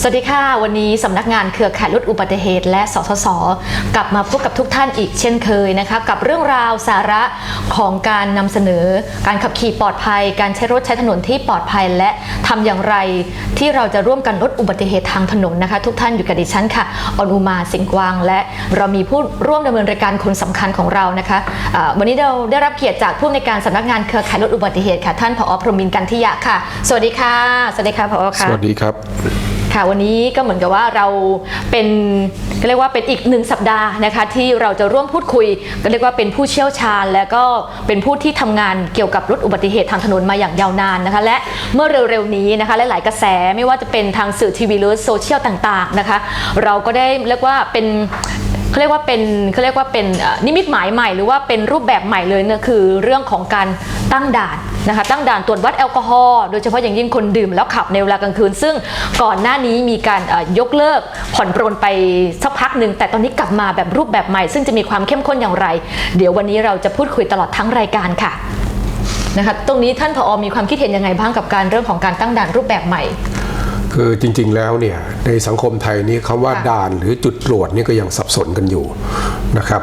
สวัสดีค่ะ วันนี้สำนักงานเครือข่ายลดอุบัติเหตุ และสสส กลับมาพบกับทุกท่านอีกเช่นเคยนะคะ กับเรื่องราวสาระของการนำเสนอ การขับขี่ปลอดภัย การใช้รถใช้ถนนที่ปลอดภัย และทำอย่างไรที่เราจะร่วมกันลดอุบัติเหตุทางถนนนะคะ ทุกท่านอยู่กับดิฉันค่ะออนอุมาสิงห์กวาง และเรามีผู้ร่วมดำเนินรายการคนสำคัญของเรานะคะอ่าวันนี้เราได้รับเกียรติจากผู้ในการสำนักงานเครือข่ายลดอุบัติเหตุค่ะท่านผอพรหมินกันทิยะค่ะ สวัสดีค่ะสวัสดีค่ะผอค่ะสวัสดีครับ ค่ะ วันนี้ก็เหมือนกับว่าเราเป็นก็เรียกว่าเป็นอีกหนึ่งสัปดาห์นะคะ ที่เราจะร่วมพูดคุยก็เรียกว่าเป็นผู้เชี่ยวชาญ และก็เป็นผู้ที่ทำงานเกี่ยวกับลดอุบัติเหตุทางถนนมาอย่างยาวนานนะคะ และเมื่อเร็วๆนี้นะคะหลายๆกระแสไม่ว่าจะเป็นทางสื่อทีวีหรือโซเชียลต่างๆนะคะ เราก็ได้เรียกว่าเป็น เขาเรียกว่าเป็นเขาเรียกว่าเป็นนิมิตหมายใหม่ หรือว่าเป็นรูปแบบใหม่เลยเนี่ยคือเรื่องของการตั้งด่านนะคะตั้งด่านตรวจวัดแอลกอฮอล์โดยเฉพาะอย่างยิ่งคนดื่มแล้วขับในเวลากลางคืน ซึ่งก่อนหน้านี้มีการยกเลิกผ่อนปรนไปสักพักหนึ่งแต่ตอนนี้กลับมาแบบรูปแบบใหม่ ซึ่งจะมีความเข้มข้นอย่างไร เดี๋ยววันนี้เราจะพูดคุยตลอดทั้งรายการค่ะนะคะตรงนี้ท่านผอมีความคิดเห็นยังไงบ้างกับการเรื่องของการตั้งด่านรูปแบบใหม่ คือจริงๆแล้วเนี่ยในสังคมไทยนี่คำว่าค่ะด่านหรือจุดตรวจนี่ก็ยังสับสนกันอยู่นะครับ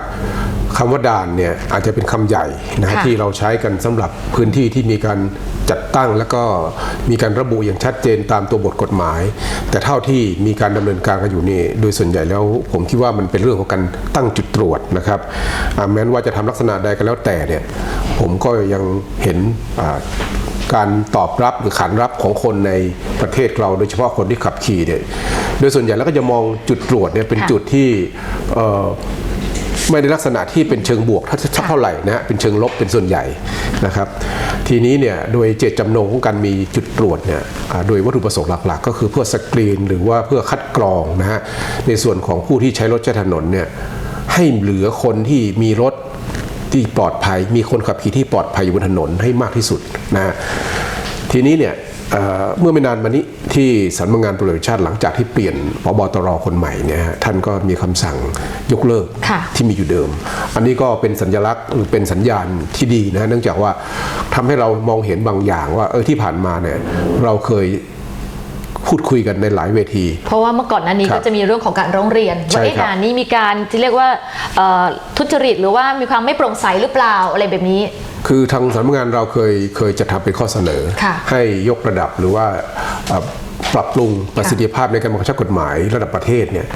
คำว่าด่านเนี่ยอาจจะเป็นคำใหญ่นะฮะค่ะที่เราใช้กันสำหรับพื้นที่ที่มีการจัดตั้งแล้วก็มีการระบุอย่างชัดเจนตามตัวบทกฎหมาย แต่เท่าที่มีการดำเนินการกันอยู่นี่โดยส่วนใหญ่แล้วผมคิดว่ามันเป็นเรื่องของการตั้งจุดตรวจนะครับอ่าแม้ว่าจะทำลักษณะใดก็แล้วแต่เนี่ยผมก็ยังเห็นอ่า การตอบรับหรือขานรับของคนในประเทศเรา โดยเฉพาะคนที่ขับขี่เนี่ยโดยส่วนใหญ่แล้วก็จะมองจุดตรวจเนี่ยเป็นค่ะจุดที่เอ่อไม่ได้ลักษณะที่เป็นเชิงบวกเท่าเท่าไหร่นะฮะเป็นเชิงลบเป็นส่วนใหญ่นะครับ ทีนี้เนี่ยโดยเจตจำนงของการมีจุดตรวจเนี่ยอ่าโดยวัตถุประสงค์หลักๆ ก็คือเพื่อสกรีนหรือว่าเพื่อคัดกรองนะฮะในส่วนของผู้ที่ใช้รถใช้ถนนเนี่ยให้เหลือคนที่มีรถ ที่ปลอดภัย มีคนขับขี่ที่ปลอดภัยอยู่บนถนนให้มากที่สุดนะฮะทีนี้เนี่ยเอ่อเมื่อไม่นานมานี้ที่สำนักงานตำรวจแห่งชาติหลังจากที่เปลี่ยนพบตรคนใหม่เนี่ยฮะท่านก็มีคำสั่งยกเลิกค่ะที่มีอยู่เดิม อันนี้ก็เป็นสัญลักษณ์หรือเป็นสัญญาณที่ดีนะเนื่องจากว่าทำให้เรามองเห็นบางอย่างว่าเออที่ผ่านมาเนี่ยเราเคย พูดคุยกันในหลายเวที เพราะว่าเมื่อก่อนหน้านี้ครับก็จะมีเรื่องของการร้องเรียนใช่ว่าเอ๊ะครับงานนี้มีการที่เรียกว่าเอ่อทุจริตหรือว่ามีความไม่โปร่งใสหรือเปล่าอะไรแบบนี้ คือทางสำนักงานเราเคยเคยจะทำเป็นข้อเสนอ ค่ะให้ยกระดับหรือว่าเอ่อปรับปรุงประสิทธิภาพในการบังคับใช้กฎหมายระดับประเทศเนี่ย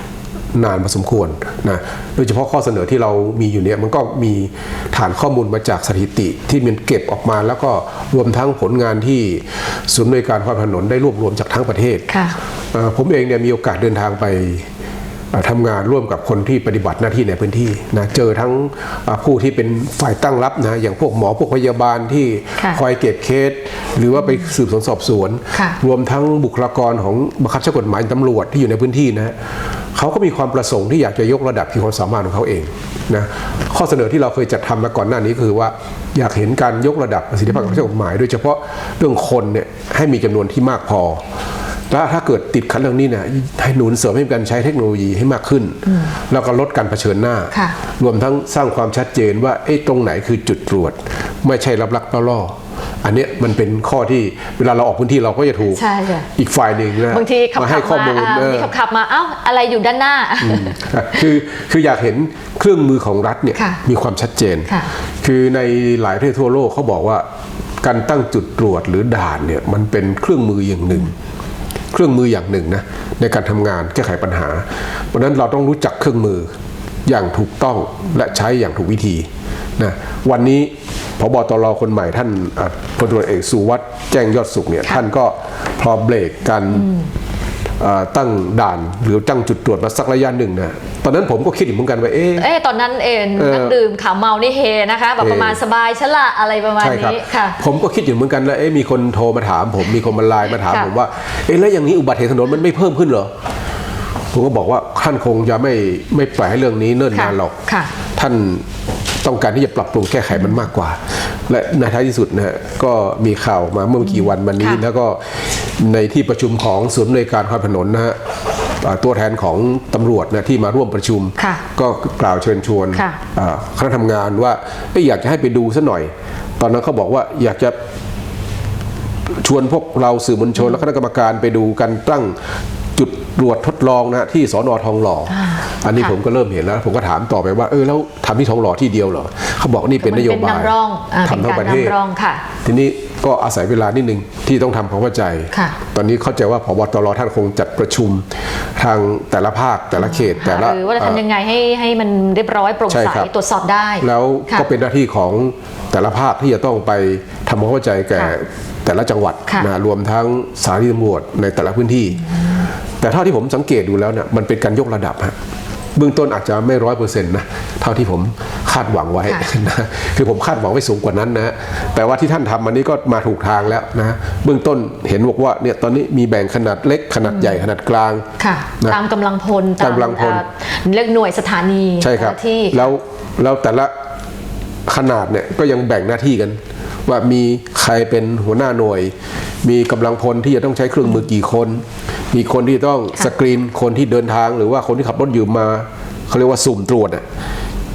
นานพอสมควรนะโดยเฉพาะข้อเสนอที่เรามีอยู่เนี่ยมันก็มีฐานข้อมูลมาจากสถิติที่มันเก็บออกมา แล้วก็รวมทั้งผลงานที่ศูนย์อำนวยการความถนนได้รวบรวมจากทั้งประเทศค่ะเอ่อผมเองเนี่ยมีโอกาสเดินทางไปเอ่อ ทำงานร่วมกับคนที่ปฏิบัติหน้าที่ในพื้นที่นะเจอทั้งอ่าผู้ที่เป็นฝ่ายตั้งรับนะอย่างพวกหมอพวกพยาบาลที่ค่ะคอยเก็บเคส หรือว่าไปสืบสวนสอบสวนค่ะรวมทั้งบุคลากรของบังคับใช้กฎหมายตำรวจที่อยู่ในพื้นที่นะฮะเขาก็มีความประสงค์ที่อยากจะยกระดับขีดความสามารถของเขาเองนะข้อเสนอที่เราเคยจัดทำมาก่อนหน้านี้คือว่าอยากเห็นการยกระดับประสิทธิภาพของใช้กฎหมายโดยเฉพาะเรื่องคนเนี่ยให้มีจำนวนที่มากพอ แล้วถ้าเกิดติดขัดเรื่องนี้เนี่ยให้หนุนเสริมให้มีการใช้เทคโนโลยีให้มากขึ้น แล้วก็ลดการเผชิญหน้าค่ะรวมทั้งสร้างความชัดเจนว่าเอ๊ะตรงไหนคือจุดตรวจ ไม่ใช่รับลักล่อๆอันเนี้ยมันเป็นข้อที่เวลาเราออกพื้นที่เราก็จะถูกใช่ค่ะอีกฝ่ายหนึ่งนะบางทีขับมาขัให้บข้อมามูลอ่าเออมีขับขับมาเอ้าอะไรอยู่ด้านหน้า คือคืออยากเห็นเครื่องมือของรัฐเนี่ยค่ะมีความชัดเจนค่ะคือในหลายประเทศทั่วโลกเขาบอกว่าการตั้งจุดตรวจหรือด่านเนี่ยมันเป็นเครื่องมืออย่างหนึ่ง เครื่องมืออย่างหนึ่งนะในการทำงานแก้ไขปัญหา เพราะฉะนั้นเราต้องรู้จักเครื่องมืออย่างถูกต้องและใช้อย่างถูกวิธีนะวันนี้พบตรคนใหม่ท่านอะพลตำรวจเอกสุวัสด์แจ้งยอดสุขเนี่ยท่านก็พอเบรกการเอ่อตั้งด่านหรือตั้งจุดตรวจมาสักระยะหนึ่งนะ ตอนนั้นผมก็คิดอยู่เหมือนกันว่าเอ๊ะเอ๊ะตอนนั้นเองเออนักดื่มขาวเมานี่เฮนะคะแบบเฮประมาณสบายชะละอะไรประมาณใช่ครับนี้ค่ะผมก็คิดอยู่เหมือนกันแล้วเอ๊ะมีคนโทรมาถามผมมีคนมาไลน์มาถามค่ะผมว่าเอ๊ะแล้วอย่างนี้อุบัติเหตุถนนมันไม่เพิ่มขึ้นเหรอผมก็บอกว่าท่านคงจะไม่ไม่ปล่อยให้เรื่องนี้เนิ่นนานหรอกค่ะท่านต้องการที่จะปรับปรุงแก้ไขมันมากกว่า และในท้ายที่สุดนะฮะก็มีข่าวมาเมื่อไม่กี่วันมานี้ค่ะแล้วก็ในที่ประชุมของศูนย์อำนวยการความถนนนะฮะอ่า ตัวแทนของตำรวจนะที่มาร่วมประชุมค่ะก็กล่าวเชิญชวนค่ะอ่าคณะทำงานว่าเอ้ยอยากจะให้ไปดูซะหน่อย ตอนนั้นเขาบอกว่าอยากจะชวนพวกเราสื่อมวลชนและคณะกรรมการไปดูการตั้งจุดตรวจทดลองนะที่สอนอทองหล่ออาอันนี้ค่ะผมก็เริ่มเห็นแล้ว ผมก็ถามต่อไปว่าเออแล้วทำที่ทองหล่อที่เดียวเหรอเขาบอกนี่เป็นนโยบายนำร่องอ่าเป็นทำทั้งการประเทศนำร่องค่ะทีนี้ ก็อาศัยเวลานิดนึงที่ต้องทำความเข้าใจค่ะตอนนี้เข้าใจว่าพบตรท่านคงจัดประชุมทางแต่ละภาคแต่ละเขตแต่ละหรือว่าจะทำยังไงให้ให้มันเรียบร้อยโปร่งใช่ใสครับตรวจสอบได้ แล้วค่ะก็เป็นหน้าที่ของแต่ละภาคที่จะต้องไปทำความเข้าใจแก่ค่ะแต่ละจังหวัดค่ะนะรวมทั้งสถานีตำรวจในแต่ละพื้นที่ แต่เท่าที่ผมสังเกตดูแล้วเนี่ยมันเป็นการยกระดับฮะ เบื้องต้นอาจจะไม่ร้อยเปอร์เซ็นต์นะเท่าที่ผมคาดหวังไว้ค่ะนะคือผมคาดหวังไว้สูงกว่านั้นนะแต่ว่าที่ท่านทำมันนี้ก็มาถูกทางแล้วนะเบื้องต้นเห็นบอกว่าเนี่ยตอนนี้มีแบ่งขนาดเล็กขนาดใหญ่ขนาดกลางค่ะนะตามกำลังพลตามกำลังพลเอ่อเรียกหน่วยสถานีใช่ครับแต่ละที่แล้วแล้วแต่ละขนาดเนี่ยก็ยังแบ่งหน้าที่กัน ว่ามีใครเป็นหัวหน้าหน่วย มีกำลังพลที่จะต้องใช้เครื่องมือกี่คน มีคนที่ต้องสกรีนคนที่เดินทางหรือว่าคนที่ขับรถอยู่มาเขาเรียกว่าสุ่มตรวจน่ะ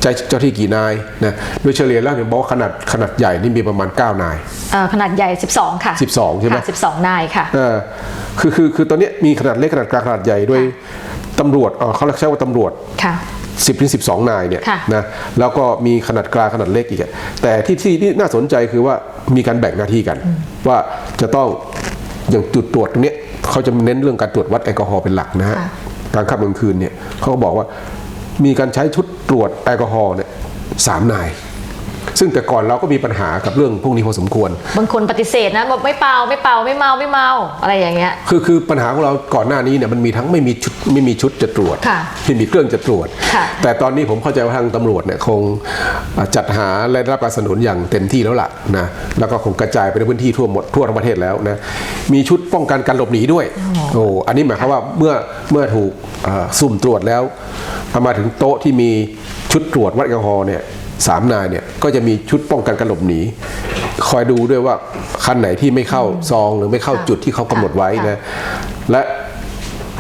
ใจเจ้าที่กี่นายนะโดยเฉลี่ยแล้วเนี่ยบอกว่าขนาดขนาดใหญ่นี่มีประมาณ 9 นายเอ่อขนาดใหญ่ 12 ค่ะ 12 ใช่ไหมค่ะ12นายค่ะเออคือคือคือตอนเนี้ยมีขนาดเล็กขนาดกลางขนาดใหญ่โดยตำรวจเอ่อเขาเรียกใช้ว่าตำรวจค่ะ10ถึง12นายเนี่ยค่ะนะแล้วก็มีขนาดกลางขนาดเล็กอีกอะแต่ที่ที่ที่น่าสนใจคือว่ามีการแบ่งหน้าที่กัน ว่าจะต้องอย่างจุดตรวจตรงเนี้ย เขาจะเน้นเรื่องการตรวจวัดแอลกอฮอล์เป็นหลักนะฮะค่ะกลางค่ำกลางคืนเนี่ยเขาก็บอกว่ามีการใช้ชุดตรวจแอลกอฮอล์เนี่ยสามนาย ซึ่งแต่ก่อนเราก็มีปัญหากับเรื่องพวกนี้พอสมควร บางคนปฏิเสธนะบอกไม่เป่าไม่เป่าไม่เมาไม่เมาอะไรอย่างเงี้ย คือคือปัญหาของเราก่อนหน้านี้เนี่ยมันมีทั้งไม่มีชุดไม่มีชุดจะตรวจค่ะไม่มีเครื่องจะตรวจ ค่ะแต่ตอนนี้ผมเข้าใจว่าทางตำรวจเนี่ยคงอ่าจัดหาและได้รับการสนับสนุนอย่างเต็มที่แล้วล่ะนะแล้วก็คงกระจายไปในพื้นที่ทั่วหมดทั่วทั้งประเทศแล้วนะมีชุดป้องกันการหลบหนีด้วยโอ้อันนี้หมายความว่าเมื่อเมื่อถูกอ่าสุ่มตรวจแล้วเอามาถึงโต๊ะที่มีชุดตรวจวัดแอลกอฮอล์เนี่ย สามนายเนี่ยก็จะมีชุดป้องกันการหลบหนีคอยดูด้วยว่าคันไหนที่ไม่เข้าซองหรือไม่เข้าค่ะจุดที่เขากำหนดไว้ค่ะนะและ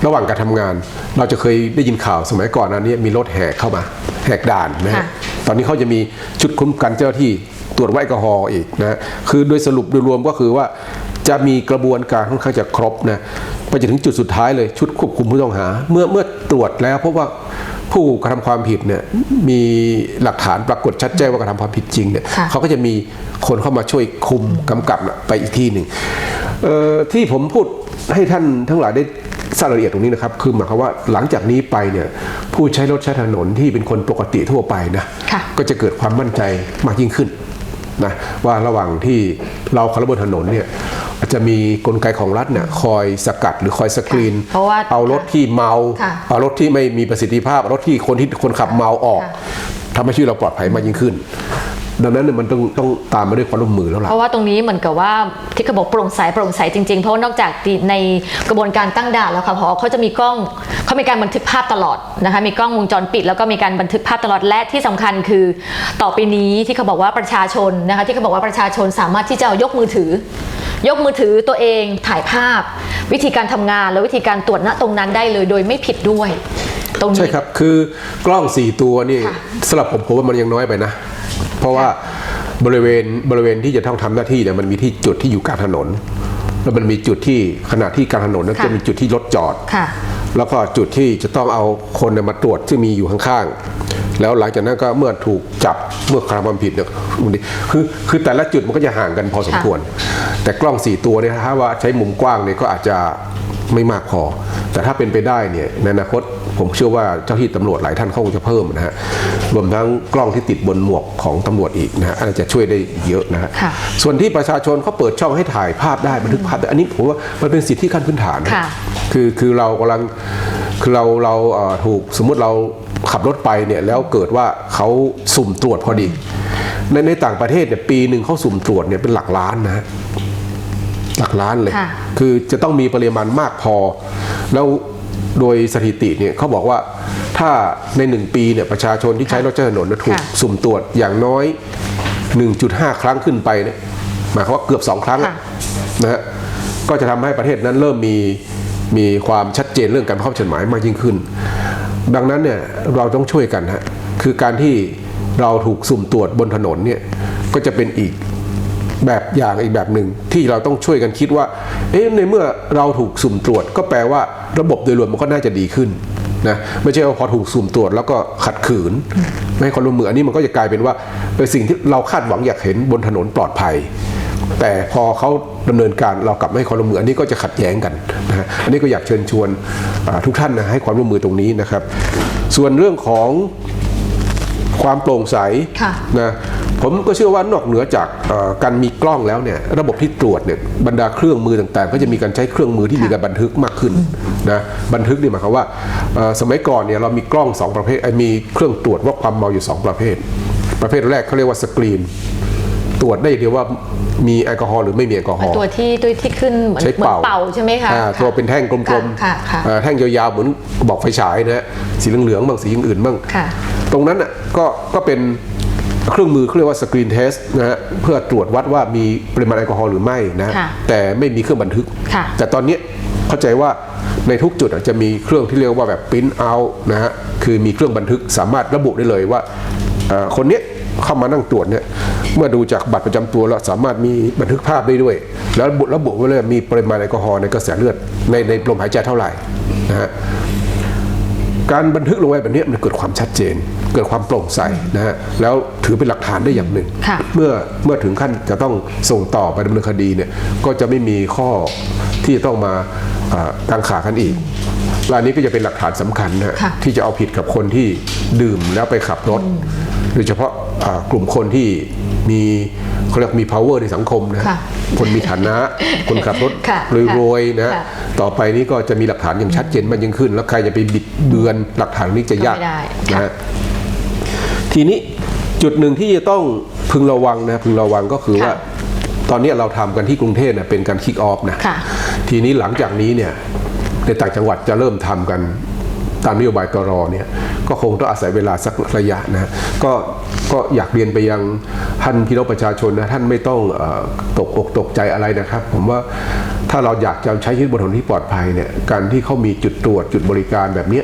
ระหว่างการทำงาน เราจะเคยได้ยินข่าวสมัยก่อนอันนี้มีรถแหกเข้ามาแหกด่านนะฮะค่ะตอนนี้เขาจะมีชุดคุ้มกันเจ้าหน้าที่ตรวจวัดแอลกอฮอล์อีกนะคือโดยสรุปโดยรวมก็คือว่าจะมีกระบวนการค่อนข้างจะครบนะไปจนถึงจุดสุดท้ายเลยชุดควบคุมผู้ต้องหา เมื่อเมื่อตรวจแล้วพบว่า ผู้กระทำความผิดเนี่ยมีหลักฐานปรากฏชัดเจนว่ากระทำความผิดจริงเนี่ยค่ะ เขาก็จะมีคนเข้ามาช่วยคุมกำกับน่ะไปอีกที่หนึ่งเอ่อที่ผมพูดให้ท่านทั้งหลายได้ทราบรายละเอียดตรงนี้นะครับ คือหมายความว่าหลังจากนี้ไปเนี่ยผู้ใช้รถใช้ถนนที่เป็นคนปกติทั่วไปนะค่ะ ก็จะเกิดความมั่นใจมากยิ่งขึ้น นะว่าระหว่างที่เราขับรถบนถนนเนี่ยอาจจะมีกลไกของรัฐเนี่ยคอยสกัดหรือคอยสกรีนเพราะว่าเอารถที่เมาค่ะเอารถที่ไม่มีประสิทธิภาพเอารถที่คนที่คนขับเมาออกค่ะทำให้ชีวิตเราปลอดภัยมากยิ่งขึ้น ดังนั้นเนี่ยมันต้องต้องตามมาด้วยความร่วมมือแล้วล่ะเพราะว่าตรงนี้เหมือนกับว่าที่เขาบอกโปร่งใสโปร่งใสจริงๆ เพราะว่านอกจากที่ในกระบวนการตั้งด่านแล้วค่ะพอเขาจะมีกล้องเขามีการบันทึกภาพตลอดนะคะมีกล้องวงจรปิด แล้วก็มีการบันทึกภาพตลอดและที่สำคัญคือ ต่อไปนี้ที่เขาบอกว่าประชาชนนะคะที่เขาบอกว่าประชาชนสามารถที่จะเอายกมือถือยกมือถือตัวเองถ่ายภาพ วิธีการทำงานและวิธีการตรวจณตรงนั้นได้เลย โดยไม่ผิดด้วย ตรงนี้ใช่ครับคือกล้อง 4 ตัวนี่ค่ะสำหรับผมผมว่ามันยังน้อยไปนะ เพราะว่าบริเวณบริเวณที่จะต้องทำหน้าที่เนี่ยมันมีที่จุดที่อยู่กลางถนน แล้วมันมีจุดที่ขณะที่กลางถนนนั้นค่ะจะมีจุดที่รถจอดค่ะแล้วก็จุดที่จะต้องเอาคนเนี่ยมาตรวจที่มีอยู่ข้างๆ แล้วหลังจากนั้นก็เมื่อถูกจับเมื่อกระทำความผิดเนี่ยคือคือแต่ละจุดมันก็จะห่างกันพอสมควร แต่กล้อง 4 ตัวเนี่ยถ้าว่าใช้มุมกว้างเนี่ยก็อาจจะไม่มากพอ แต่ถ้าเป็นไปได้เนี่ยในอนาคตผมเชื่อว่าเจ้าที่ตำรวจหลายท่านเขาคงจะเพิ่มนะฮะรวมทั้งกล้องที่ติดบนหมวกของตำรวจอีกนะฮะอันนั้นจะช่วยได้เยอะนะฮะค่ะส่วนที่ประชาชนเขาเปิดช่องให้ถ่ายภาพได้บันทึกภาพได้อันนี้ผมว่ามันเป็นสิทธิขั้นพื้นฐานนะค่ะคือคือเรากำลังคือเราเราเอ่อถูกสมมุติเรา ขับรถไปเนี่ยแล้วเกิดว่าเขาสุ่มตรวจพอดี ในในต่างประเทศเนี่ยปีหนึ่งเขาสุ่มตรวจเนี่ยเป็นหลักล้านนะฮะหลักล้านเลยค่ะคือจะต้องมีปริมาณมากพอ แล้วโดยสถิติเนี่ยเขาบอกว่าถ้าในหนึ่งปีเนี่ยประชาชนที่ใช้รถใช้ถนนเนี่ยถูกค่ะสุ่มตรวจอย่างน้อย 1.5 ครั้งขึ้นไปเนี่ยหมายความว่าเกือบ 2 ครั้งอะค่ะนะฮะก็จะทำให้ประเทศนั้นเริ่มมีมีความชัดเจนเรื่องการบังคับใช้กฎหมายมากยิ่งขึ้น ดังนั้นเนี่ยเราต้องช่วยกันฮะคือการที่เราถูกสุ่มตรวจบนถนนเนี่ยก็จะเป็นอีกแบบอย่างอีกแบบหนึ่งที่เราต้องช่วยกันคิดว่า เอ๊ะในเมื่อเราถูกสุ่มตรวจ ก็แปลว่าระบบโดยรวมมันก็น่าจะดีขึ้นนะไม่ใช่ว่าพอถูกสุ่มตรวจแล้วก็ขัดขืน ไม่ให้ความร่วมมืออันนี้มันก็จะกลายเป็นว่าเป็นสิ่งที่เราคาดหวังอยากเห็นบนถนนปลอดภัย แต่พอเขาดำเนินการเรากลับไม่ให้ความร่วมมืออันนี้ก็จะขัดแย้งกันนะฮะอันนี้ก็อยากเชิญชวนทุกท่านนะให้ความร่วมมือตรงนี้นะครับ ส่วนเรื่องของความโปร่งใสนะผมก็เชื่อว่านอกเหนือจากการมีกล้องแล้วเนี่ยระบบที่ตรวจเนี่ยบรรดาเครื่องมือต่างๆ ก็จะมีการใช้เครื่องมือที่มีการบันทึกมากขึ้นนะบันทึกนี่หมายความว่าสมัยก่อนเนี่ยเรามีกล้องสองประเภทมีเครื่องตรวจวัดความเมาอยู่สองประเภท ประเภทแรกเขาเรียกว่าสกรีน ตรวจได้เดียวว่ามีแอลกอฮอล์หรือไม่มีแอลกอฮอล์ตัวที่ตัวที่ขึ้นเหมือนใช้เหมือนเป่าเป่าใช่ไหมคะอ่าตัวเป็นแท่งกลมค่ะค่ะๆอ่าแท่งยาวๆเหมือนกระบอกไฟฉายนะฮะสีเหลืองๆบ้างสีอื่นๆบ้างค่ะตรงนั้นน่ะก็ก็เป็นเครื่องมือเขาเรียกว่าสกรีนเทสนะฮะเพื่อตรวจวัดว่ามีปริมาณแอลกอฮอล์หรือไม่นะค่ะแต่ไม่มีเครื่องบันทึกค่ะแต่ตอนเนี้ยเข้าใจว่าในทุกจุดอะจะมีเครื่องที่เรียกว่าแบบปริ้นเอานะฮะคือมีเครื่องบันทึกสามารถระบุได้เลยว่าเอ่อคนเนี้ย เข้ามานั่งตรวจเนี่ยเมื่อดูจากบัตรประจำตัวแล้วสามารถมีบันทึกภาพได้ด้วย แล้วระบุระบุไว้เลยมีปริมาณแอลกอฮอล์ในกระแสเลือดในในลมหายใจเท่าไหร่นะฮะการบันทึกลงไว้แบบนี้มันเกิดความชัดเจน เกิดความโปร่งใสนะฮะแล้วถือเป็นหลักฐานได้อย่างหนึ่งค่ะเมื่อเมื่อถึงขั้นจะต้องส่งต่อไปดำเนินคดีเนี่ยก็จะไม่มีข้อที่จะต้องมาอ่ากังขากันอีกและอันนี้ก็จะเป็นหลักฐานสำคัญนะฮะค่ะที่จะเอาผิดกับคนที่ดื่มแล้วไปขับรถ โดยเฉพาะอ่ากลุ่มคนที่มีเขาเรียกมี power ในสังคมนะค่ะคนมีฐานะคนขับรถค่ะรวยๆนะค่ะต่อไปนี้ก็จะมีหลักฐานอย่างชัดเจนมากยิ่งขึ้น แล้วใครจะไปบิดเบือนหลักฐานนี้จะยากก็ไม่ได้นะค่ะฮะทีนี้จุดหนึ่งที่จะต้องพึงระวังนะพึงระวังก็คือว่าตอนนี้เราทำกันที่กรุงเทพนะเป็นการคิกออฟนะค่ะทีนี้หลังจากนี้เนี่ยในต่างจังหวัดจะเริ่มทำกัน ตามนโยบายกรอเนี่ยก็คงต้องอาศัยเวลาสักระยะนะก็ก็อยากเรียนไปยังท่านพี่น้องประชาชนนะท่านไม่ต้องอตกอกตกใจอะไรนะครับ ผมว่าถ้าเราอยากจะใช้ชีวิตบนถนนที่ปลอดภัยเนี่ยการที่เขามีจุดตรวจจุดบริการแบบนี้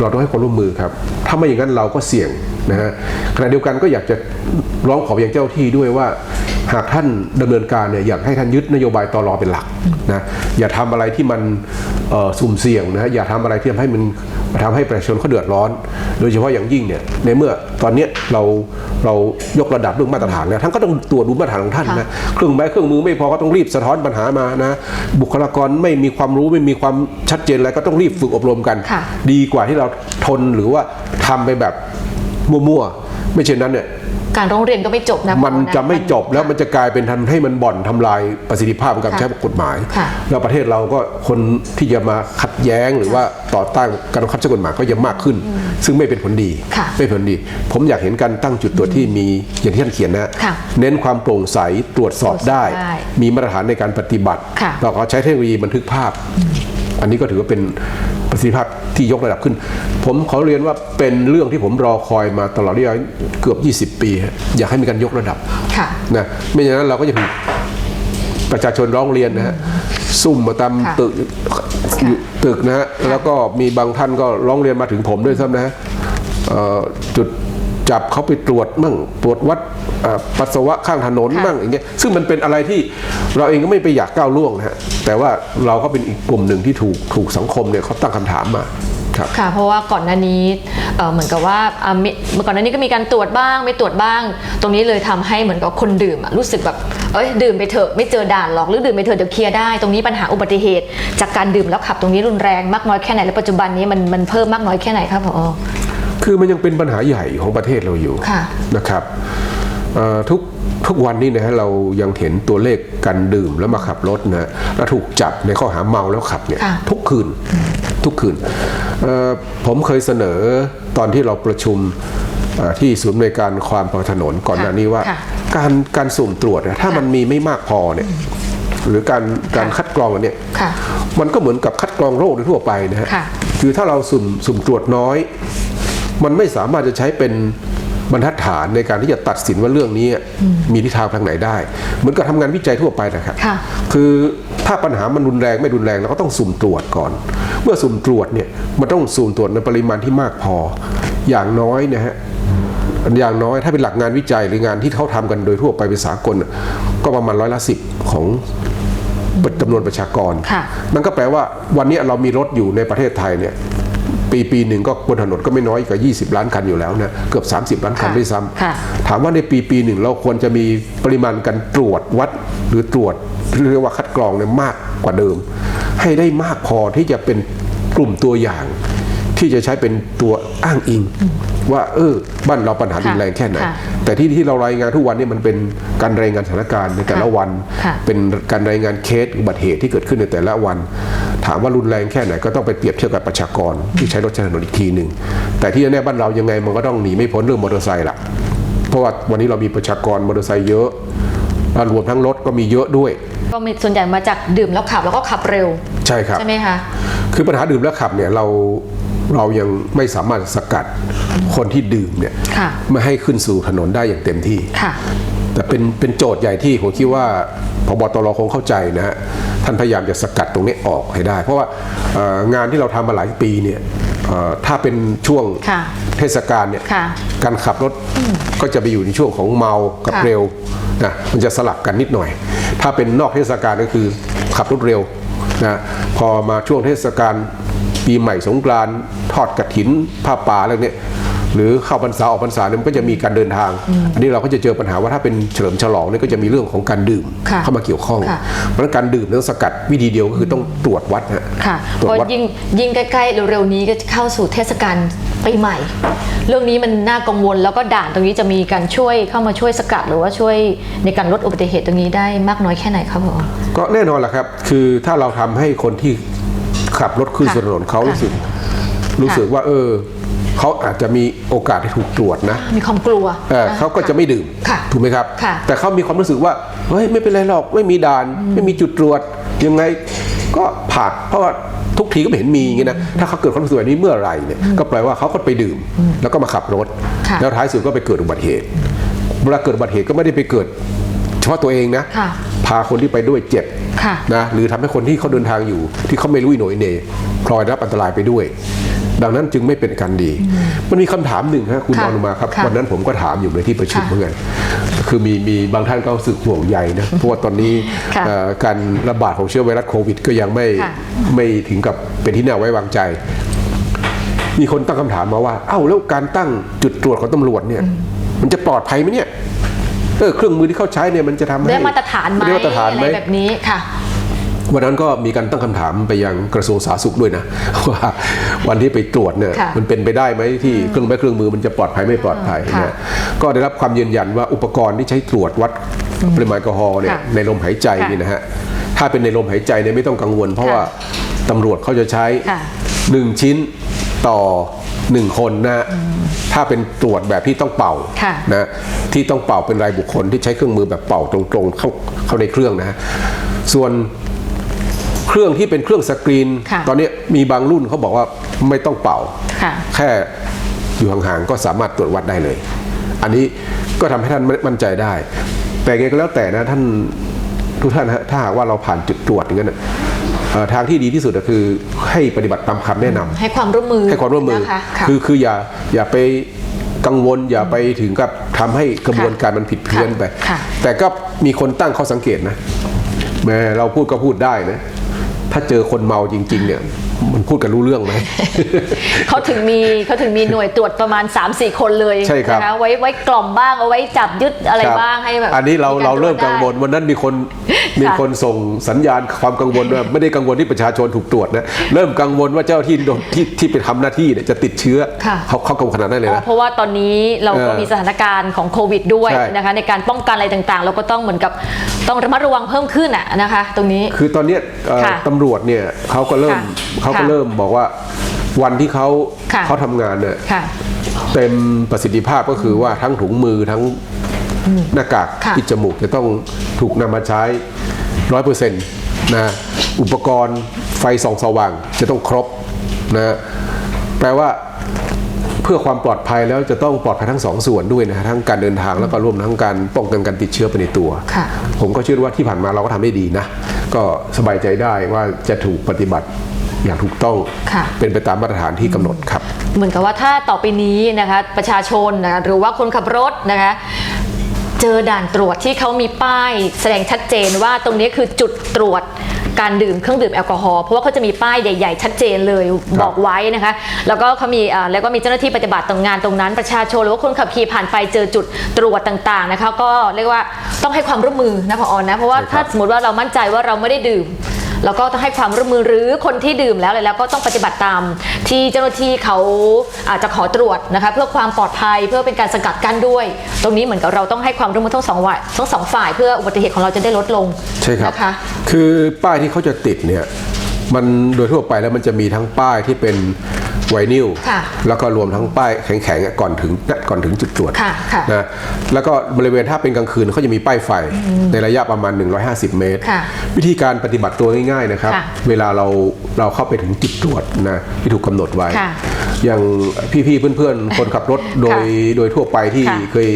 เราต้องให้ความร่วมมือครับ ถ้าไม่อย่างนั้นเราก็เสี่ยงนะฮะขณะเดียวกันก็อยากจะร้องขอไปยังเจ้าที่ด้วยว่า หากท่านดำเนินการเนี่ยอยากให้ท่านยึดนโยบายตลอเป็นหลักนะอย่าทำอะไรที่มันเอ่อสุ่มเสี่ยงนะอย่าทำอะไรที่ทำให้มันทำให้ประชาชนเขาเดือดร้อน โดยเฉพาะอย่างยิ่งเนี่ยในเมื่อตอนเนี้ยเราเรายกระดับเรื่องมาตรฐานแล้วท่านก็ต้องตรวจดูมาตรฐานของท่านนะเครื่องไม้เครื่องมือไม่พอก็ต้องรีบสะท้อนปัญหามานะบุคลากรไม่มีความรู้ไม่มีความชัดเจนอะไรก็ต้องรีบฝึกอบรมกันค่ะดีกว่าที่เราทนหรือว่าทำไปแบบมั่วๆไม่เช่นนั้นเนี่ย การร้องเรียนก็ไม่จบนะมันพอจะไม่จบแล้วมันจะกลายเป็นทำให้มันบ่อนทำลายประสิทธิภาพของการค่ะใช้กฎหมายค่ะแล้วประเทศเราก็คนที่จะมาขัดแย้งหรือว่าต่อต้านการบังคับใช้กฎหมายก็จะมากขึ้น ซึ่งไม่เป็นผลดีค่ะไม่เป็นผลดี ผมอยากเห็นการตั้งจุดตรวจที่มีอย่างที่ท่านเขียนนะค่ะเน้นความโปร่งใสตรวจสอบได้ตรวจสอบได้ มีมาตรฐานในการปฏิบัติค่ะเราก็ใช้เทคโนโลยีบันทึกภาพ อันนี้ก็ถือว่าเป็น ประสิทธิภาพที่ยกระดับขึ้น ผมขอเรียนว่าเป็นเรื่องที่ผมรอคอยมาตลอดระยะเกือบ 20 ปีฮะอยากให้มีการยกระดับค่ะนะไม่อย่างนั้นเราก็จะถูกประชาชนร้องเรียนนะฮะซุ่มมาตามค่ะตึกอยู่ตึกนะฮะแล้วก็มีบางท่านก็ร้องเรียนมาถึงผมด้วยซ้ำนะฮะเอ่อจุด จับเขาไปตรวจมั่งตรวจวัดเอ่อปัสสาวะข้างถนนค่ะมั่งอย่างเงี้ยซึ่งมันเป็นอะไรที่เราเองก็ไม่ไปอยากก้าวล่วงนะฮะแต่ว่าเราก็เป็นอีกกลุ่มหนึ่งที่ถูกถูกสังคมเนี่ยเขาตั้งคำถามมาครับค่ะเพราะว่าก่อนหน้านี้เอ่อเหมือนกับว่าอ่ามิเมื่อก่อนหน้านี้ก็มีการตรวจบ้างไม่ตรวจบ้าง ตรงนี้เลยทำให้เหมือนกับคนดื่มอะรู้สึกแบบเอ้ยดื่มไปเถอะไม่เจอด่านหรอกหรือดื่มไปเถอะเดี๋ยวเคลียร์ได้ตรงนี้ปัญหาอุบัติเหตุ จากการดื่มแล้วขับตรงนี้รุนแรงมากน้อยแค่ไหนและปัจจุบันนี้มันมันเพิ่มมากน้อยแค่ไหนครับผอ คือมันยังเป็นปัญหาใหญ่ของประเทศเราอยู่ค่ะนะครับเอ่อทุกทุกวันนี้นะฮะเรายังเห็นตัวเลขการดื่มแล้วมาขับรถนะแล้วถูกจับในข้อหาเมาแล้วขับเนี่ยค่ะทุกคืนทุกคืนเอ่อผมเคยเสนอตอนที่เราประชุมเอ่อที่ศูนย์ในวยการความปลอดภัยถนนก่อนหน้านี้ว่าค่ะการการสุ่มตรวจเนี่ยถ้ามันมีไม่มากพอเนี่ยหรือการการคัดกรองอันเนี่ยค่ะมันก็เหมือนกับคัดกรองโรคโดยทั่วไปนะฮะค่ะคือถ้าเราสุ่มสุ่มตรวจน้อย มันไม่สามารถจะใช้เป็นบรรทัดฐานในการที่จะตัดสินว่าเรื่องนี้มีทิศทางทางไหนได้ เหมือนกับทำงานวิจัยทั่วไปนะครับค่ะคือถ้าปัญหามันรุนแรงไม่รุนแรงเราก็ต้องสุ่มตรวจก่อน เมื่อสุ่มตรวจเนี่ยมันต้องสุ่มตรวจในปริมาณที่มากพอ อย่างน้อยนะฮะอย่างน้อยถ้าเป็นหลักงานวิจัยหรืองานที่เขาทำกันโดยทั่วไปเป็นสากลน่ะก็ประมาณร้อยละสิบของจำนวนประชากรค่ะนั่นก็แปลว่าวันนี้เรามีรถอยู่ในประเทศไทยเนี่ย ปีปีหนึ่งก็บนถนนก็ไม่น้อยกว่า20 ล้านคันอยู่แล้วนะเกือบ 30 ล้านคันค่ะด้วยซ้ค่ะำถามว่าในปีปีหนึ่งเราควรจะมีปริมาณการตรวจวัดหรือตรวจเรียกว่าคัดกรองเนี่ยมากกว่าเดิม ให้ได้มากพอที่จะเป็นกลุ่มตัวอย่างที่จะใช้เป็นตัวอ้างอิง ว่าเออบ้านเราปัญหารุนแรงแค่ไหนค่ะแต่ที่ที่เรารายงานทุกวันนี้มันเป็นการรายงานสถานการณ์ในแต่ละวันค่ะเป็นการรายงานเคสอุบัติเหตุที่เกิดขึ้นในแต่ละวัน ถามว่ารุนแรงแค่ไหนก็ต้องไปเปรียบเทียบกับประชากรที่ใช้รถใช้ถนนอีกทีหนึ่งแต่ที่แน่ๆบ้านเรายังไงมันก็ต้องหนีไม่พ้นเรื่องมอเตอร์ไซค์ละเพราะว่าวันนี้เรามีประชากรมอเตอร์ไซค์เยอะแล้วรวมทั้งรถก็มีเยอะด้วย ก็มีส่วนใหญ่มาจากดื่มแล้วขับแล้วก็ขับเร็ว ใช่ครับใช่ไหมคะคือปัญหาดื่มแล้วขับเนี่ยเราเรายังไม่สามารถสกัดคนที่ดื่มเนี่ยค่ะไม่ให้ขึ้นสู่ถนนได้อย่างเต็มที่ค่ะแต่เป็นเป็นโจทย์ใหญ่ที่ผมคิดว่าพบตรคงเข้าใจนะฮะ ท่านพยายามจะสกัดตรงนี้ออกให้ได้ เพราะว่าเอ่องานที่เราทำมาหลายปีเนี่ยเอ่อถ้าเป็นช่วงค่ะเทศกาลเนี่ยค่ะการขับรถก็จะไปอยู่ในช่วงของเมากับค่ะเร็วนะมันจะสลับกันนิดหน่อย ถ้าเป็นนอกเทศกาลก็คือขับรถเร็วนะพอมาช่วงเทศกาลปีใหม่สงกรานต์ทอดกระถินผ้าป่าอะไรเนี่ย หรือเข้าพรรษาออกพรรษาเนี่ยมันก็จะมีการเดินทาง อันนี้เราก็จะเจอปัญหาว่าถ้าเป็นเฉลิมฉลองเนี่ยก็จะมีเรื่องของการดื่มค่ะเข้ามาเกี่ยวข้องค่ะเพราะฉะนั้นการดื่มต้องสกัดวิธีเดียวก็คือต้องตรวจวัดฮะค่ะตรวเพจราะวัดยิ่งยิ่งใกล้ๆเร็วๆนี้ก็จะเข้าสู่เทศกาลปีใหม่ เรื่องนี้มันน่ากังวลแล้วก็ด่านตรงนี้จะมีการช่วยเข้ามาช่วยสกัด หรือว่าช่วยในการลดอุบัติเหตุตรงนี้ได้มากน้อยแค่ไหนครับผมก็แน่นอนแหละครับคือถ้าเราทำให้คนที่ขับรถขึ้นค่ะสู่ถนนเขารู้สึกรู้สึกว่าเออ เขาอาจจะมีโอกาสที่ถูกตรวจนะ มีความกลัวเออเขาก็จะไม่ดื่ม ค่ะถูกไหมครับ ค่ะ แต่เขามีความรู้สึกว่า เฮ้ย ไม่เป็นไรหรอก ไม่มีด่าน ไม่มีจุดตรวจ ยังไงก็ผ่าน เพราะว่าทุกทีก็ไม่เห็นมีอย่างงี้นะ ถ้าเขาเกิดความรู้สึกแบบนี้เมื่อไหร่เนี่ย ก็แปลว่าเขาก็ไปดื่ม แล้วก็มาขับรถ ค่ะ แล้วท้ายสุดก็ไปเกิดอุบัติเหตุ เวลาเกิดอุบัติเหตุก็ไม่ได้ไปเกิด เฉพาะตัวเองนะ ค่ะพาคนที่ไปด้วยเจ็บค่ะ นะ หรือทำให้คนที่เขาเดินทางอยู่ ที่เขาไม่รู้อิโหนยเหน่พลอยได้รับอันตรายไปด้วย ดังนั้นจึงไม่เป็นการดี มันมีคำถามหนึ่งฮะคุณค่ะอนุมาครับค่ะวันนั้นผมก็ถามอยู่ในที่ประชุมค่ะเหมือนกันคือมีมีบางท่านก็รู้สึกห่วงใยนะเพราะว่าตอนนี้ค่ะเอ่อการระบาดของเชื้อไวรัสโควิด ก็ยังไม่ค่ะไม่ถึงกับเป็นที่น่าไว้วางใจ มีคนตั้งคำถามมาว่า เอ้าแล้วการตั้งจุดตรวจของตำรวจเนี่ย มันจะปลอดภัยไหมเนี่ยเออเครื่องมือที่เขาใช้เนี่ยมันจะทำให้ได้มาตรฐานไหมได้มาตรฐานอะไหไรมแบบนี้ค่ะ วันนั้นก็มีการตั้งคำถามไปยังกระทรวงสาธารณสุขด้วยนะ ว่าวันที่ไปตรวจเนี่ยค่ะมันเป็นไปได้ไหมที่เครื่องไม้เครื่องมือมันจะปลอดภัยไม่ปลอดภัยค่ะเนี่ยก็ได้รับความยืนยันว่าอุปกรณ์ที่ใช้ตรวจวัดปริมาณแอลกอฮอล์เนี่ยค่ะในลมหายใจค่ะนี่นะฮะถ้าเป็นในลมหายใจเนี่ยไม่ต้องกังวล เพราะค่ะว่าตำรวจเขาจะใช้ค่ะหนึ่งชิ้นต่อหนึ่งคนนะฮะถ้าเป็นตรวจแบบที่ต้องเป่าค่ะนะที่ต้องเป่าเป็นรายบุคคลที่ใช้เครื่องมือแบบเป่าตรงๆเข้าเข้าในเครื่องนะฮะส่วน เครื่องที่เป็นเครื่องสกรีนค่ะตอนนี้มีบางรุ่นเขาบอกว่าไม่ต้องเป่าค่ะแค่อยู่ห่างๆก็สามารถตรวจวัดได้เลย อันนี้ก็ทำให้ท่านมั่นใจได้ แต่ไงก็แล้วแต่นะท่านทุกท่านฮะถ้าหากว่าเราผ่านจุดตรวจอย่างนั้นน่ะเอ่อทางที่ดีที่สุดก็คือให้ปฏิบัติตามคำแนะนำให้ความร่วมมือให้ความร่วมมือนะคะค่ะคือคืออย่าอย่าไปกังวลอย่าไปถึงกับทำให้กระบวนการมันผิดเพี้ยนไปค่ะแต่ก็มีคนตั้งข้อสังเกตนะแม้เราพูดก็พูดได้นะ ถ้าเจอคนเมาจริง ๆ เนี่ยมันพูดกันรู้เรื่องไหม เขาถึงมีเขาถึงมีหน่วยตรวจประมาณ 3-4 คนเลยใช่ครับนะคะไว้ไว้กล่อมบ้างเอาไว้จับยึดอะไรครับบ้างให้แบบอันนี้เรากเราเริ่มตวจกังวลได้วันนั้นมีคนมีคนส่งสัญญาณความกังวลว่าไม่ได้กังวลที่ประชาชนถูกตรวจนะเริ่มกังวลว่าเจ้าที่โดนที่ที่ไปทำหน้าที่เนี่ยจะติดเชื้อค่ะเขาเขากังวลขนาดนั้นเลยอ๋อนะเพราะว่าตอนนี้เราก็เออมีสถานการณ์ของโควิดด้วยใช่นะคะในการป้องกันอะไรต่างๆ เราก็ต้องเหมือนกับต้องระมัดระวังเพิ่มขึ้นอะนะคะ ตรงนี้คือตอนเนี้ยเอ่อค่ะตำรวจเนี่ยเขาก็เริ่มค่ะเขาก็ค่ะเริ่มบอกว่าวันที่เขาค่ะเขาทำงานเนี่ยค่ะเต็มประสิทธิภาพก็คือว่าทั้งถุงมือทั้งหน้ากากค่ะปิดจมูกจะต้องถูกนำมาใช้ร้อยเปอร์เซ็นต์นะอุปกรณ์ไฟส่องสว่างจะต้องครบนะแปลว่าเพื่อความปลอดภัยแล้วจะต้องปลอดภัยทั้งสองส่วนด้วยนะฮะทั้งการเดินทางแล้วก็รวมทั้งการป้องกันการติดเชื้อไปในตัวค่ะผมก็เชื่อว่าที่ผ่านมาเราก็ทำได้ดีนะ ก็สบายใจได้ว่าจะถูกปฏิบัติ อย่างถูกต้องค่ะเป็นไปตามมาตรฐานที่กำหนดครับ เหมือนกับว่าถ้าต่อไปนี้นะคะประชาชนนะคะหรือว่าคนขับรถนะคะเจอด่านตรวจที่เขามีป้ายแสดงชัดเจนว่าตรงนี้คือจุดตรวจการดื่มเครื่องดื่มแอลกอฮอล์เพราะว่าเขาจะมีป้ายใหญ่ ๆ ชัดเจนเลยบอกไว้นะคะ แล้วก็เขามีอ่าแล้วก็มีเจ้าหน้าที่ปฏิบัติตรงงานตรงนั้น ประชาชนหรือว่าคนขับขี่ผ่านไปเจอจุดตรวจต่างๆนะคะก็เรียกว่าต้องให้ความร่วมมือนะพอนะเพราะว่าใช่ครับถ้าสมมติว่าเรามั่นใจว่าเราไม่ได้ดื่ม แล้วก็ต้องให้ความร่วมมือหรือคนที่ดื่มแล้วอะไรแล้วก็ต้องปฏิบัติตาม ที่เจ้าหน้าที่เขาอาจจะขอตรวจนะคะ เพื่อความปลอดภัยเพื่อเป็นการสกัดกั้นด้วย ตรงนี้เหมือนกับเราต้องให้ความร่วมมือทั้งสองฝ่ายทั้งสองฝ่ายเพื่ออุบัติเหตุของเราจะได้ลดลงใช่ครับนะคะคือป้ายที่เขาจะติดเนี่ยมันโดยทั่วไปแล้วมันจะมีทั้งป้ายที่เป็น ไวนิลค่ะแล้วก็รวมทั้งป้ายแข็งๆอะก่อนถึงก่อนถึงจุดตรวจค่ะค่ะนะแล้วก็บริเวณถ้าเป็นกลางคืนเขาจะมีป้ายไฟในระยะประมาณ 150 เมตรค่ะวิธีการปฏิบัติตัวง่ายๆนะครับค่ะเวลาเราเราเข้าไปถึงจุดตรวจนะที่ถูกกำหนดไว้ค่ะ อย่างพี่ๆเพื่อนๆ คนขับรถโดยโดยทั่วไปที่ค่ะเคย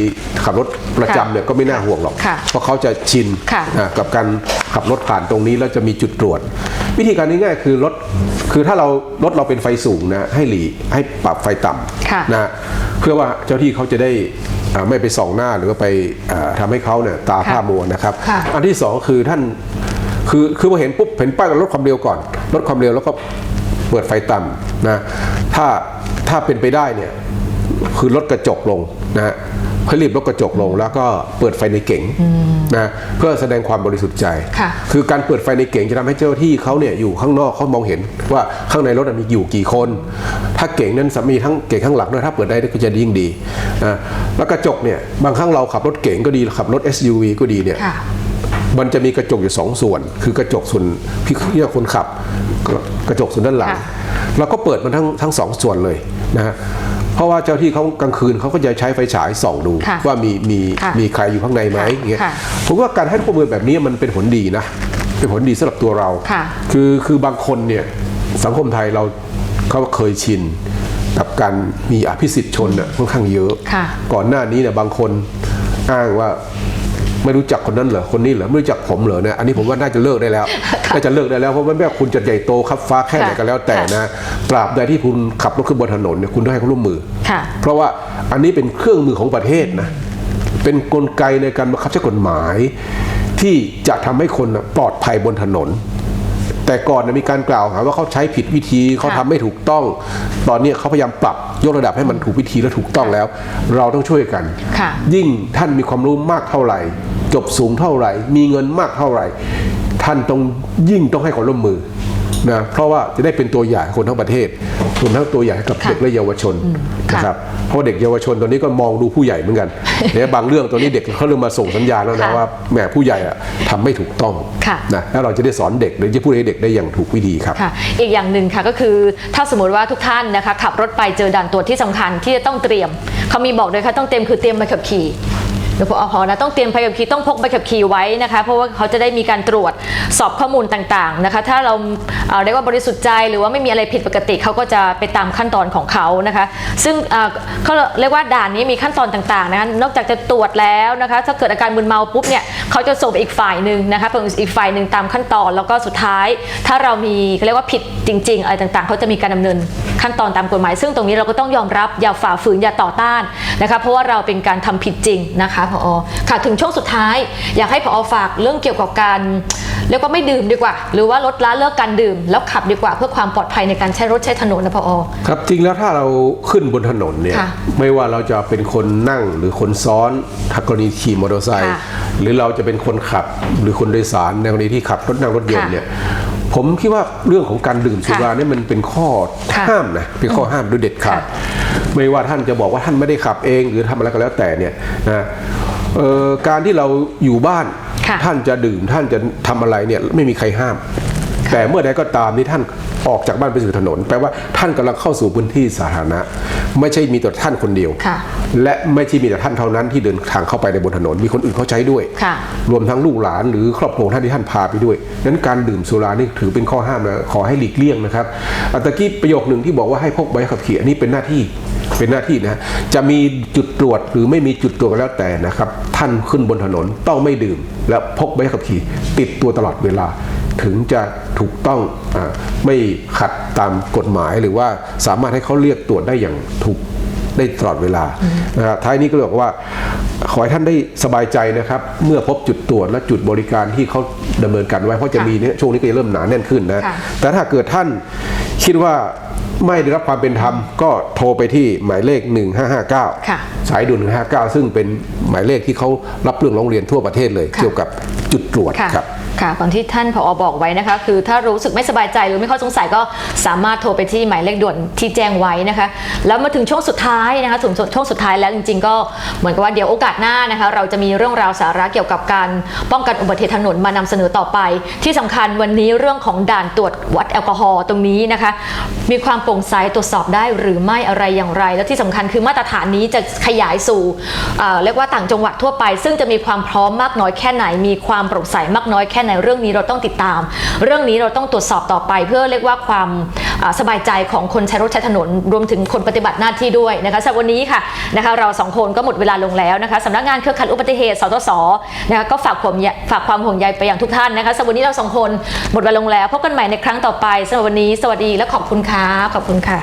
ขับรถประจำเนี่ยก็ไม่น่าห่วงหรอก ค่ะเพราะเขาจะชินค่ะอะกับการขับรถผ่านตรงนี้แล้วจะมีจุดตรวจ วิธีการง่ายๆคือรถคือถ้าเรารถเราเป็นไฟสูงนะให้หลีให้ปรับไฟต่ค่ะำนะเพื่อว่าเจ้าที่เขาจะได้อ่าไม่ไปส่องหน้าหรือว่าไปอ่าทำให้เขาเนี่ยตาผ้ามัวนะครับ ค่ะ อันที่สองคือท่านคือคือพอเห็นปุ๊บเห็นป้ายก็ลดความเร็วก่อนลดความเร็วแล้วก็เปิดไฟต่ำนะถ้า ถ้าเป็นไปได้เนี่ยคือลดกระจกลงนะฮะเพื่อรีบลดกระจกลงแล้วก็เปิดไฟในเก๋งนะเพื่อแสดงความบริสุทธิ์ใจค่ะคือการเปิดไฟในเก๋งจะทำให้เจ้าหน้าที่เขาเนี่ยอยู่ข้างนอกเขามองเห็นว่าข้างในรถมีอยู่กี่คน ถ้าเก๋งนั้นสามีทั้งเก๋งข้างหลังด้วยถ้าเปิดได้ก็จะยิ่งดีนะแล้วกระจกเนี่ยบางครั้งเราขับรถเก๋งก็ดีขับรถ SUV ก็ดีเนี่ยค่ะมันจะมีกระจกอยู่สองส่วน คือกระจกส่วนพี่ที่คนขับ กระจกส่วนด้านหลังค่ะเราก็เปิดมันทั้งทั้งสองส่วนเลย นะฮะเพราะว่าเจ้าที่เขากลางคืนเขาก็จะใช้ไฟฉายส่องดู ค่ะว่ามีมีค่ะมีใครอยู่ข้างในไหมอย่างเงี้ยค่ะผมว่าการให้ข้อมูลแบบนี้มันเป็นผลดีนะ เป็นผลดีสำหรับตัวเรา ค่ะคือคือบางคนเนี่ยสังคมไทยเราเขาเคยชินกับการมีอภิสิทธิ์ชนน่ะค่อนข้างเยอะ ค่ะ ก่อนหน้านี้เนี่ยบางคนอ้างว่า ไม่รู้จักคนนั้นเหรอคนนี้เหรอไม่รู้จักผมเหรอเนี่ยอันนี้ผมว่าน่าจะเลิกได้แล้วน่าจะเลิกได้แล้วเพราะว่าไม่ว่าคุณจะใหญ่โตครับฟ้าแค่ไหนค่ะก็แล้วแต่นะตราบใดที่คุณขับรถขึ้นบนถนนเนี่ยคุณต้องให้ความร่วมมือค่ะเพราะว่าอันนี้เป็นเครื่องมือของประเทศนะเป็นกลไกในการบังคับใช้กฎหมาย ที่จะทำให้คนน่ะปลอดภัยบนถนน แต่ก่อนนะมีการกล่าวหาว่าเขาใช้ผิดวิธีเขาทำไม่ถูกต้อง ตอนนี้เขาพยายามปรับยกระดับให้มันถูกวิธีและถูกต้องแล้ว เราต้องช่วยกันค่ะยิ่งท่านมีความรู้มากเท่าไหร่ จบสูงเท่าไหร่ มีเงินมากเท่าไหร่ ท่านต้องยิ่งต้องให้ความร่วมมือ นะเพราะว่าจะได้เป็นตัวอย่างให้คนทั้งประเทศรวมทั้งตัวอย่างให้กับค่ะเด็กและเยาวชนค่ะนะครับเพราะว่าเด็กเยาวชนตอนนี้ก็มองดูผู้ใหญ่เหมือนกันเนี่ยบางเรื่องตอนนี้เด็กเขาเริ่มมาส่งสัญญาณแล้วนะค่ะว่าแหมผู้ใหญ่อะทำไม่ถูกต้องค่ะนะแล้วเราจะได้สอนเด็กหรือจะพูดให้เด็กได้อย่างถูกวิธีครับค่ะอีกอย่างหนึ่งค่ะก็คือถ้าสมมติว่าทุกท่านนะคะขับรถไปเจอด่านตรวจที่สำคัญที่จะต้องเตรียมเขามีบอกเลยค่ะต้องเตรียมคือเตรียมใบขับขี่ เดี๋ยวพอพอนะต้องเตรียมใบขับขี่ต้องพกใบขับขี่ไว้นะคะ เพราะว่าเขาจะได้มีการตรวจสอบข้อมูลต่างๆนะคะ ถ้าเราเอ่อเรียกว่าบริสุทธิ์ใจหรือว่าไม่มีอะไรผิดปกติเขาก็จะไปตามขั้นตอนของเขานะคะ ซึ่งเขาเรียกว่าด่านนี้มีขั้นตอนต่างๆนะคะนอกจากจะตรวจแล้วนะคะถ้าเกิดอาการมึนเมาปุ๊บเนี่ยเขาจะส่งไปอีกฝ่ายหนึ่งนะคะเป็นอีกฝ่ายหนึ่งตามขั้นตอนแล้วก็สุดท้าย ถ้าเรามีเขาเรียกว่าผิดจริง ๆ อะไรต่างๆ เขาจะมีการดำเนินขั้นตอนตามกฎหมาย ซึ่งตรงนี้เราก็ต้องยอมรับอย่าฝ่าฝืนอย่าต่อต้านนะคะ เพราะว่าเราเป็นการทำผิดจริงนะคะพอค่ะถึงช่วงสุดท้าย อยากให้พอฝากเรื่องเกี่ยวกับการเรียกว่าไม่ดื่มดีกว่า หรือว่าลดละเลิกการดื่ม แล้วขับดีกว่าเพื่อความปลอดภัยในการใช้รถใช้ถนนนะพอครับจริงแล้วถ้าเราขึ้นบนถนนเนี่ยค่ะไม่ว่าเราจะเป็นคนนั่งหรือคนซ้อนถ้ากรณีขี่มอเตอร์ไซค์ค่ะหรือเราจะเป็นคนขับหรือคนโดยสารในกรณีที่ขับรถนั่งรถยนต์ค่ะเนี่ยผมคิดว่าเรื่องของการดื่มสุราค่ะเนี่ยมันเป็นข้อค่ะห้ามนะเป็นข้อห้ามโดยเด็ดขาดค่ะ ไม่ว่าท่านจะบอกว่าท่านไม่ได้ขับเอง หรือทำอะไรก็แล้วแต่เนี่ยนะเอ่อการที่เราอยู่บ้านค่ะท่านจะดื่มท่านจะทำอะไรเนี่ยไม่มีใครห้าม แต่เมื่อใดก็ตามที่ท่านออกจากบ้านไปสู่ถนน แปลว่าท่านกำลังเข้าสู่พื้นที่สาธารณะ ไม่ใช่มีแต่ท่านคนเดียวค่ะและไม่ใช่มีแต่ท่านเท่านั้นที่เดินทางเข้าไปในบนถนน มีคนอื่นเขาใช้ด้วยค่ะรวมทั้งลูกหลานหรือครอบครัวท่านที่ท่านพาไปด้วยนั้นการดื่มสุรานี่ถือเป็นข้อห้ามนะขอให้หลีกเลี่ยงนะครับอัตะกี้ประโยคหนึ่งที่บอกว่าให้พกใบขับขี่อันนี้เป็นหน้าที่ เป็นหน้าที่นะจะมีจุดตรวจหรือไม่มีจุดตรวจก็แล้วแต่นะครับ ท่านขึ้นบนถนนต้องไม่ดื่ม และพกใบขับขี่ ติดตัวตลอดเวลา ถึงจะถูกต้องอาไม่ขัดตามกฎหมายหรือว่าสามารถให้เขาเรียกตรวจได้อย่างถูกได้ตลอดเวลานะครับท้ายนี้ก็เลยบอกว่า ขอให้ท่านได้สบายใจนะครับ เมื่อพบจุดตรวจและจุดบริการที่เขาดำเนินการไว้ เพราะจะค่ะมีเนี่ยช่วงนี้ก็จะเริ่มหนาแน่นขึ้นนะค่ะแต่ถ้าเกิดท่านคิดว่า ไม่ได้รับความเป็นธรรมก็โทรไปที่หมายเลข 1559ค่ะสายด่วน159 ซึ่งเป็นหมายเลขที่เขารับเรื่องร้องเรียนทั่วประเทศเลยค่ะเกี่ยวกับจุดตรวจค่ะครับค่ะก่อนที่ท่านผอบอกไว้นะคะ คือถ้ารู้สึกไม่สบายใจหรือไม่เข้าสงสัยก็สามารถโทรไปที่หมายเลขด่วนที่แจ้งไว้นะคะ แล้วมาถึงช่วงสุดท้ายนะคะถึงช่วงสุดท้ายแล้วจริง ๆ ก็เหมือนกับว่าเดี๋ยวโอกาสหน้านะคะ เราจะมีเรื่องราวสาระเกี่ยวกับการป้องกันอุบัติเหตุทางถนนมานำเสนอต่อไป ที่สำคัญวันนี้เรื่องของด่านตรวจวัดแอลกอฮอล์ตรงนี้นะคะ มีความโปร่งใสตรวจสอบได้หรือไม่อะไรอย่างไร แล้วที่สำคัญคือมาตรฐานนี้จะขยายสู่เรียกว่าต่างจังหวัดทั่วไป ซึ่งจะมีความพร้อมมากน้อยแค่ไหน มีความโปร่งใสมากน้อยแค่ไหนเรื่องนี้เราต้องติดตาม เรื่องนี้เราต้องตรวจสอบต่อไป เพื่อเรียกว่าความสบายใจของคนใช้รถใช้ถนนรวมถึงคนปฏิบัติหน้าที่ด้วยนะคะสำหรับวันนี้ค่ะนะคะเราสองคนก็หมดเวลาลงแล้วนะคะสำนักงานเครือข่ายอุบัติเหตุสตสนะคะก็ฝากผมฝากความห่วงใยไปอย่างทุกท่านนะคะสำหรับวันนี้เราสองคนหมดเวลาลงแล้วพบกันใหม่ในครั้งต่อไปสำหรับวันนี้สวัสดีและขอบคุณค่ะขอบคุณค่ะ